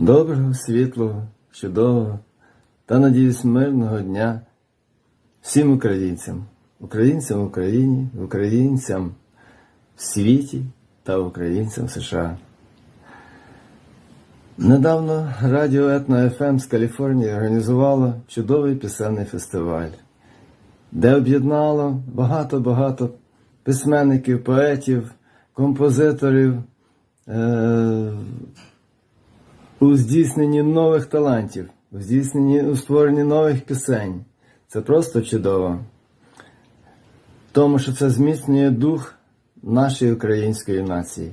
Доброго, світлого, чудового та, надіюсь, мирного дня всім українцям, українцям в Україні, українцям в світі та українцям США. Недавно радіо Етно ФМ з Каліфорнії організувало чудовий пісенний фестиваль, де об'єднало багато-багато письменників, поетів, композиторів. Е- у здійсненні нових талантів, у здійсненні у створенні нових пісень. Це просто чудово. Тому що це зміцнює дух нашої української нації.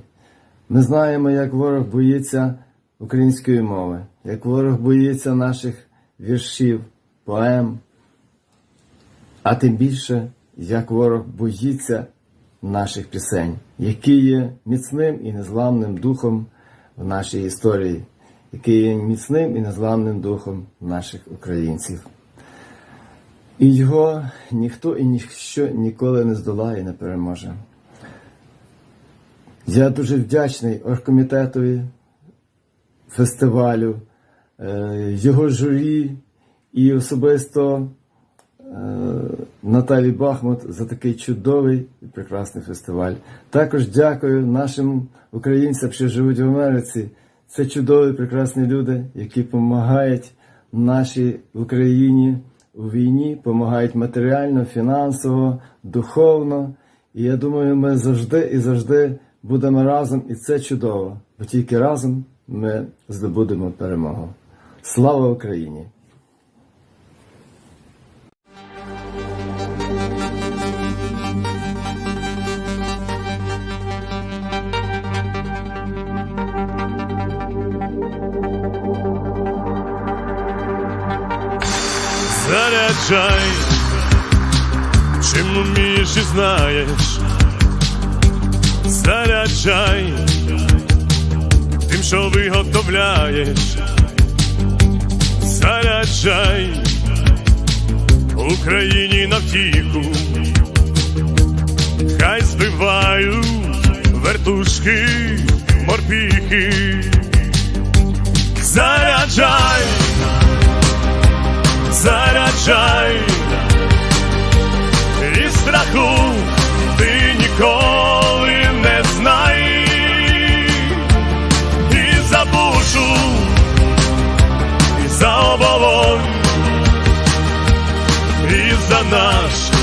Ми знаємо, як ворог боїться української мови, як ворог боїться наших віршів, поем, а тим більше, як ворог боїться наших пісень, які є міцним і незламним духом в нашій історії який є міцним і незламним духом наших українців. І його ніхто і ніщо ніколи не здолає і не переможе. Я дуже вдячний оргкомітетові фестивалю, е, його журі і особисто е, Наталі Бахмут за такий чудовий і прекрасний фестиваль. Також дякую нашим українцям, що живуть в Америці. Це чудові, прекрасні люди, які допомагають нашій Україні у війні, допомагають матеріально, фінансово, духовно. І я думаю, ми завжди і завжди будемо разом, і це чудово, бо тільки разом ми здобудемо перемогу. Слава Україні! Заряджай, чим умієш і знаєш, заряджай, тим, що виготовляєш, заряджай. Україні на втіху, хай збивають вертушки, морпіхи, заряджай заряджай, і страху ти ніколи не знай, і за бушу, і за оболонь, і за наш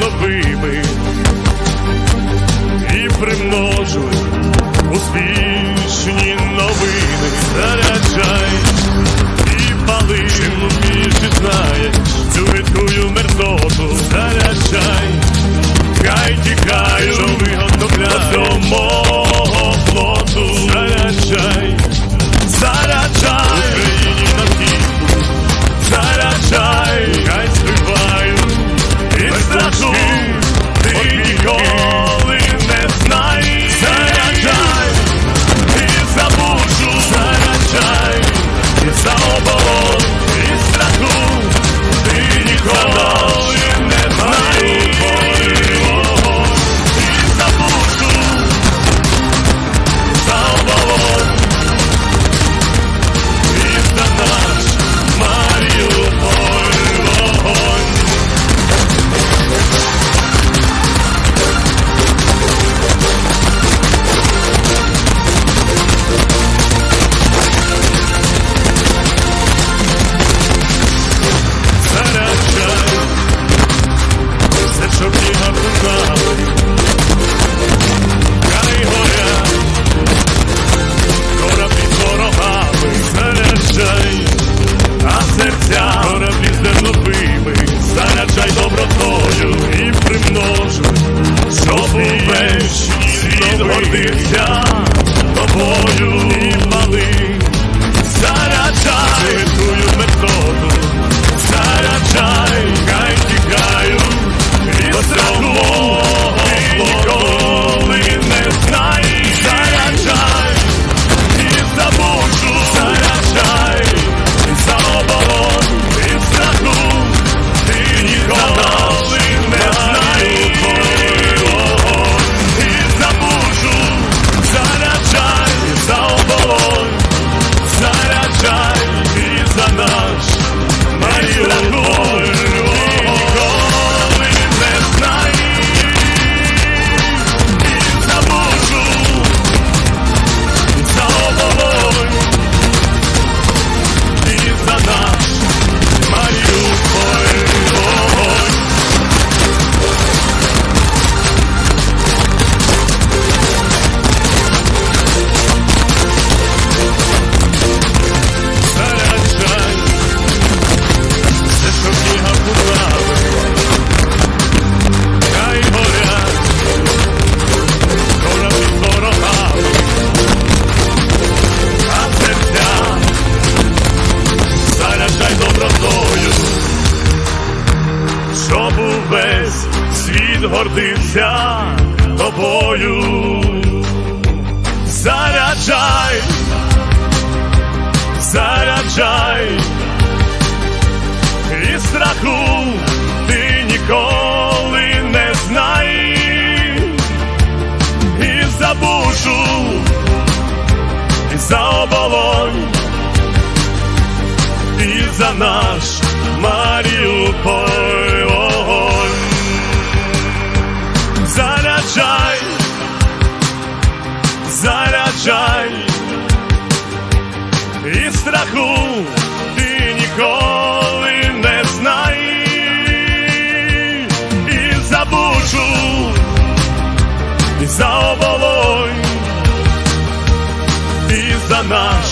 любими. Гордився тобою. Заряджай, заряджай, і страху ти ніколи не знай, і за бушу, і за оболонь, і за наш Маріуполь заряджай, і страху ти ніколи не знай, і за бучу, і за оболонь, і за наш